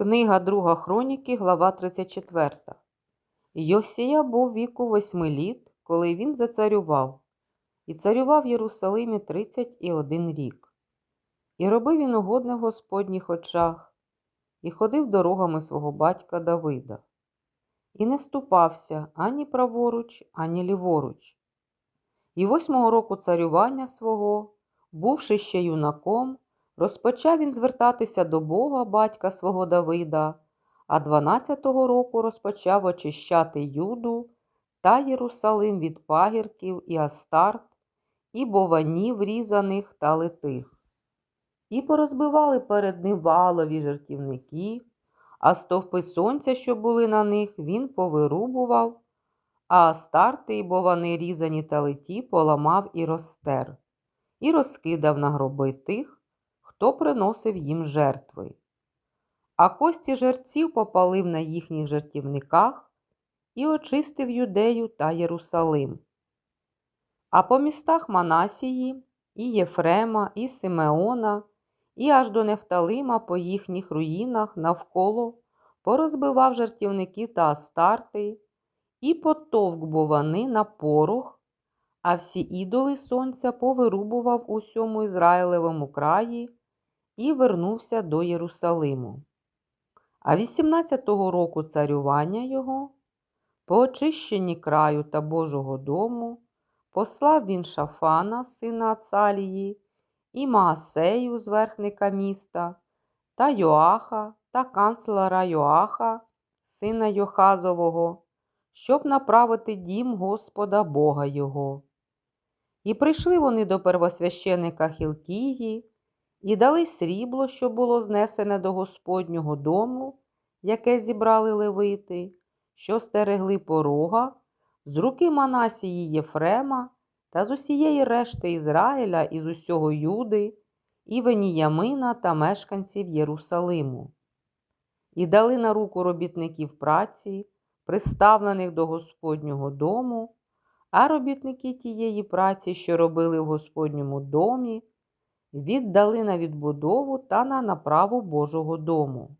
Книга Друга Хроніки, глава 34. Йосія був віку восьми літ, коли він зацарював, і царював в Єрусалимі тридцять і один рік. І робив він угодне в Господніх очах, і ходив дорогами свого батька Давида, і не вступався ані праворуч, ані ліворуч. І восьмого року царювання свого, бувши ще юнаком, Розпочав він звертатися до Бога, батька свого Давида, а 12-го року розпочав очищати Юду та Єрусалим від пагірків і астарт, і бованів різаних та литих. І порозбивали перед ним валові жертівники, а стовпи сонця, що були на них, він повирубував, а астарти і бовани різані та литі поламав і розтер, і розкидав на гроби тих, хто приносив їм жертви. А кості жерців попалив на їхніх жертівниках і очистив Юдею та Єрусалим. А по містах Манасії, і Єфрема, і Симеона, і аж до Нефталима по їхніх руїнах навколо порозбивав жертівники та астарти, і потовк бовани на порох, а всі ідоли сонця повирубував у всьому Ізраїлевому краї і вернувся до Єрусалиму. А 18-го року царювання його, по очищенні краю та Божого дому, послав він Шафана, сина Ацалії, і Маасею, зверхника міста, та Йоаха та канцлера Йоаха, сина Йохазового, щоб направити дім Господа Бога його. І прийшли вони до первосвященика Хілкії і дали срібло, що було знесене до Господнього дому, яке зібрали левити, що стерегли порога, з руки Манасії Єфрема та з усієї решти Ізраїля і з усього Юди, і Веніямина та мешканців Єрусалиму. І дали на руку робітників праці, приставлених до Господнього дому, а робітники тієї праці, що робили в Господньому домі, віддали на відбудову та на направу Божого дому.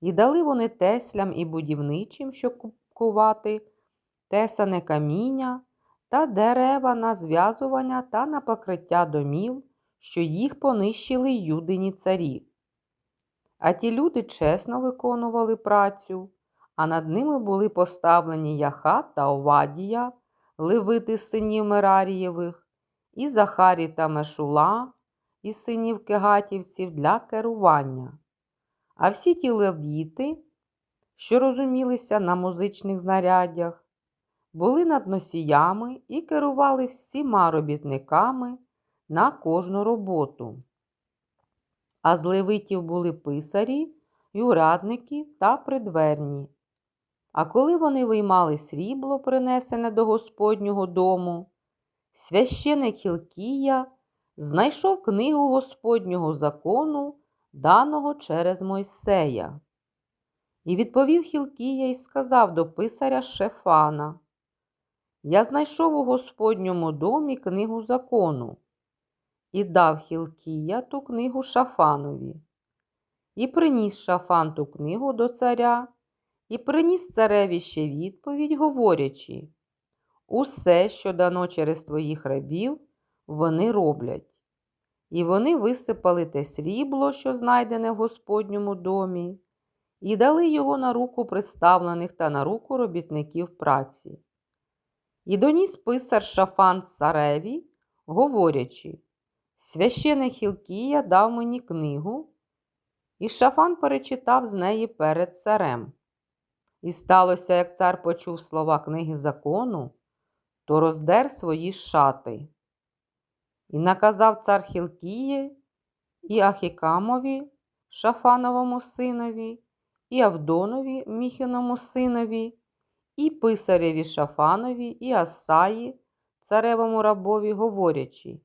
І дали вони теслям і будівничим, щоб купувати тесане каміння та дерева на зв'язування та на покриття домів, що їх понищили юдині царі. А ті люди чесно виконували працю, а над ними були поставлені Яхат та Овадія, левити синів Мерарієвих, і Захарі та Мешула, і синів кегатівців для керування. А всі ті левіти, що розумілися на музичних знаряддях, були над носіями і керували всіма робітниками на кожну роботу. А з левитів були писарі, юрадники та придверні. А коли вони виймали срібло, принесене до Господнього дому, священик Хілкія знайшов книгу Господнього закону, даного через Мойсея. І відповів Хілкія і сказав до писаря Шефана: Я знайшов у Господньому домі книгу закону, і дав Хілкія ту книгу Шафанові. І приніс Шафан ту книгу до царя, і приніс цареві ще відповідь, говорячи: Усе, що дано через твоїх рабів, вони роблять. І вони висипали те срібло, що знайдене в Господньому домі, і дали його на руку представлених та на руку робітників праці. І доніс писар Шафан цареві, говорячи, священик Хілкія дав мені книгу, і Шафан перечитав з неї перед царем. І сталося, як цар почув слова книги закону, то роздер свої шати. І наказав цар Хілкії і Ахікамові, Шафановому синові, і Авдонові, Міхіному синові, і писареві Шафанові, і Асаї, царевому рабові, говорячи: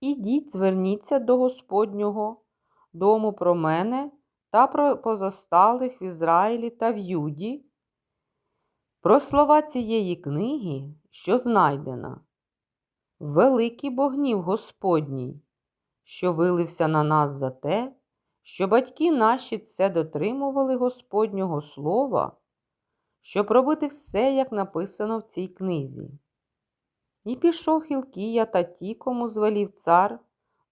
Ідіть, зверніться до Господнього дому про мене та про позосталих в Ізраїлі та в Юді, про слова цієї книги, що знайдена великий богнів Господній, що вилився на нас за те, що батьки наші це дотримували Господнього слова, щоб робити все, як написано в цій книзі. І пішов Хілкія та ті, кому звелів цар,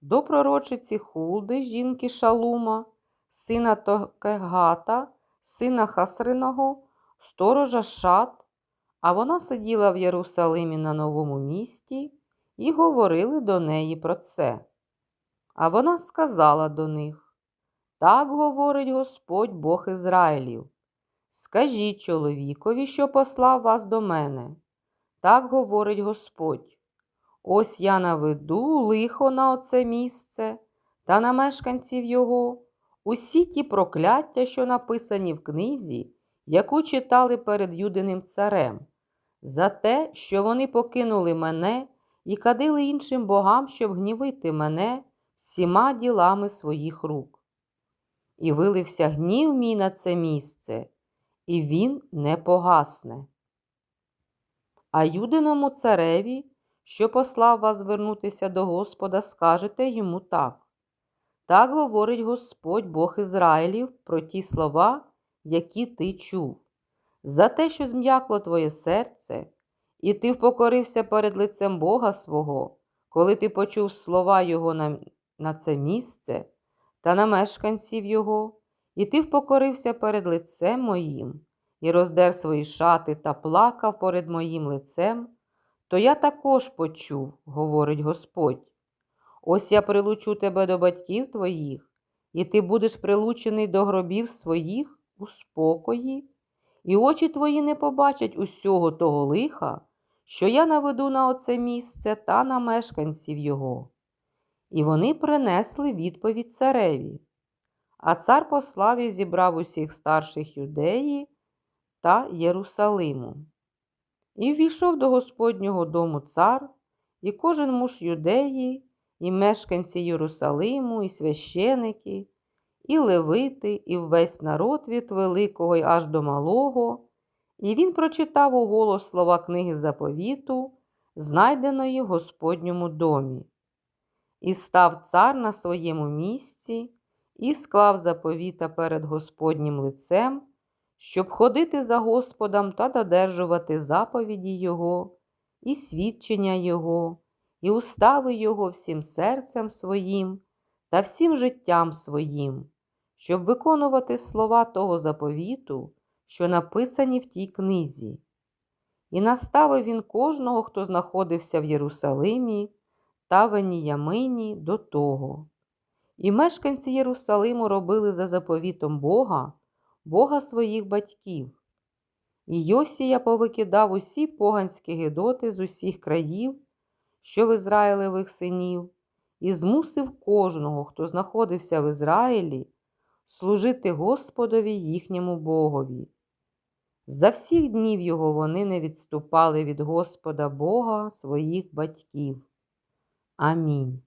до пророчиці Хулди, жінки Шалума, сина Токегата, сина Хасриного, сторожа Шат, а вона сиділа в Єрусалимі на новому місті і говорили до неї про це. А вона сказала до них: Так говорить Господь Бог Ізраїлів. Скажіть чоловікові, що послав вас до мене. Так говорить Господь. Ось я наведу лихо на оце місце та на мешканців його, усі ті прокляття, що написані в книзі, яку читали перед юдиним царем, за те, що вони покинули мене і кадили іншим богам, щоб гнівити мене всіма ділами своїх рук. І вилився гнів мій на це місце, і він не погасне. А юдиному цареві, що послав вас звернутися до Господа, скажете йому так. Так говорить Господь Бог Ізраїлів про ті слова, які ти чув. За те, що зм'якло твоє серце, і ти впокорився перед лицем Бога свого, коли ти почув слова Його на, на це місце та на мешканців Його, і ти впокорився перед лицем моїм, і роздер свої шати та плакав перед моїм лицем, то я також почув, говорить Господь. Ось я прилучу тебе до батьків твоїх, і ти будеш прилучений до гробів своїх у спокої, і очі твої не побачать усього того лиха, що я наведу на оце місце та на мешканців його. І вони принесли відповідь цареві. А цар послав і зібрав усіх старших юдеї та Єрусалиму. І ввійшов до Господнього дому цар, і кожен муж юдеї, і мешканці Єрусалиму, і священики, і левити, і весь народ від великого й аж до малого, і він прочитав у голос слова книги заповіту, знайденої в Господньому домі. І став цар на своєму місці, і склав заповіта перед Господнім лицем, щоб ходити за Господом та додержувати заповіді Його, і свідчення Його, і устави Його всім серцем своїм та всім життям своїм, щоб виконувати слова того заповіту, що написані в тій книзі. І наставив він кожного, хто знаходився в Єрусалимі та Веніямині до того. І мешканці Єрусалиму робили за заповітом Бога, Бога своїх батьків. І Йосія повикидав усі поганські гидоти з усіх країв, що в Ізраїлевих синів, і змусив кожного, хто знаходився в Ізраїлі, служити Господові їхньому Богові. За всіх днів його вони не відступали від Господа Бога своїх батьків. Амінь.